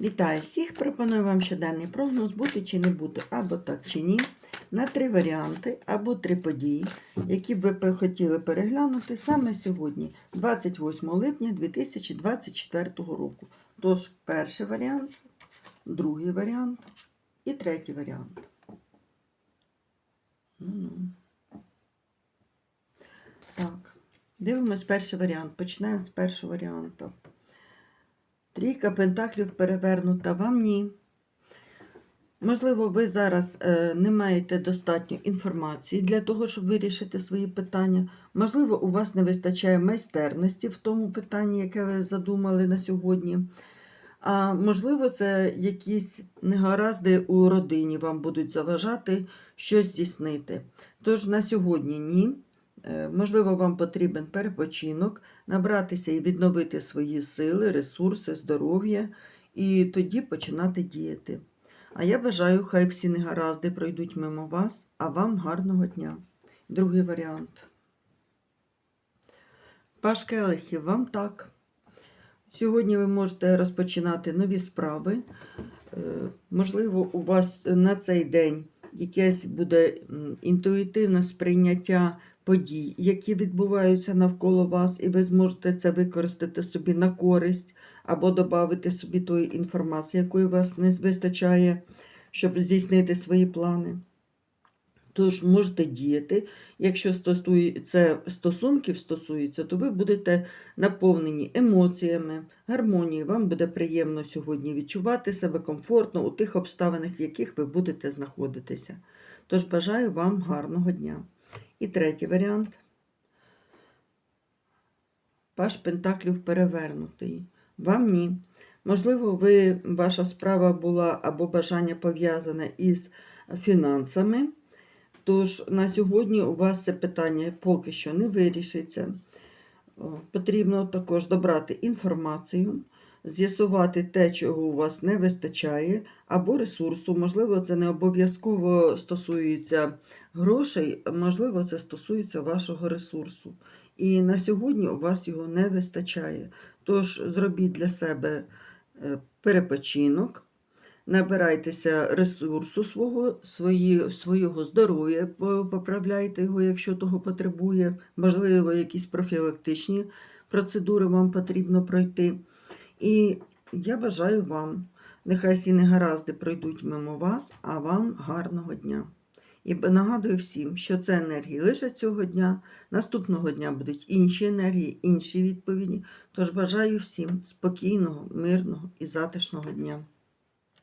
Вітаю всіх! Пропоную вам щоденний прогноз бути чи не бути, або так чи ні, на три варіанти або три події, які б ви хотіли переглянути саме сьогодні, 28 липня 2024 року. Тож, перший варіант, другий варіант і третій варіант. Так, дивимось перший варіант. Починаємо з першого варіанту. Трійка пентаклів перевернута вам ні. Можливо, ви зараз е, не маєте достатньо інформації для того, щоб вирішити свої питання. Можливо, у вас не вистачає майстерності в тому питанні, яке ви задумали на сьогодні. А можливо, це якісь негаразди у родині вам будуть заважати щось здійснити. Тож на сьогодні ні. Е, Можливо, вам потрібен перепочинок, набратися і відновити свої сили, ресурси, здоров'я і тоді починати діяти. А я бажаю, хай всі негаразди пройдуть мимо вас, а вам гарного дня. Другий варіант. Паш Келихів, вам так. Сьогодні ви можете розпочинати нові справи. Е, Можливо, у вас на цей день якесь буде інтуїтивне сприйняття подій, які відбуваються навколо вас, і ви зможете це використати собі на користь або додати собі тої інформації, якої вас не вистачає, щоб здійснити свої плани. Тож можете діяти. Якщо стосується стосунків стосується, то ви будете наповнені емоціями, гармонією. Вам буде приємно сьогодні відчувати себе комфортно у тих обставинах, в яких ви будете знаходитися. Тож бажаю вам гарного дня. І третій варіант. Паш Пентаклів перевернутий. Вам ні. Можливо, ви, ваша справа була або бажання пов'язане із фінансами. Тож на сьогодні у вас це питання поки що не вирішиться. Потрібно також добрати інформацію, з'ясувати те, чого у вас не вистачає, або ресурсу. Можливо, це не обов'язково стосується грошей, можливо, це стосується вашого ресурсу. І на сьогодні у вас його не вистачає. Тож зробіть для себе е, перепочинок. Набирайтеся ресурсу свого, свої, свого здоров'я, поправляйте його, якщо того потребує. Можливо, якісь профілактичні процедури вам потрібно пройти. І я бажаю вам, нехай всі негаразди пройдуть мимо вас, а вам гарного дня. І нагадую всім, що це енергії лише цього дня. Наступного дня будуть інші енергії, інші відповіді. Тож бажаю всім спокійного, мирного і затишного дня.